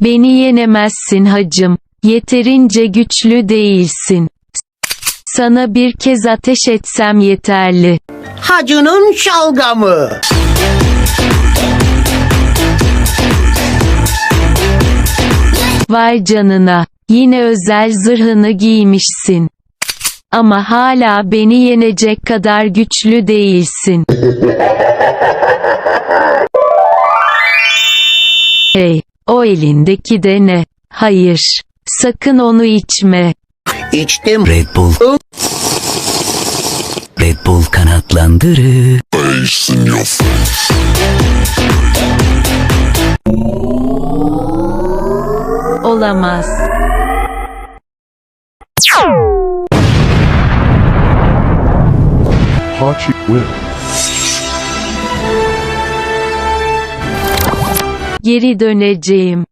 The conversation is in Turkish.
Beni yenemezsin hacım. Yeterince güçlü değilsin. Sana bir kez ateş etsem yeterli. Hacının şalgamı. Vay canına. Yine özel zırhını giymişsin. Ama hala beni yenecek kadar güçlü değilsin. Hey, o elindeki de ne? Hayır. Sakın onu içme. İçtim. Red Bull. Red Bull kanatlandırır. Olamaz. Hachi win. Geri döneceğim.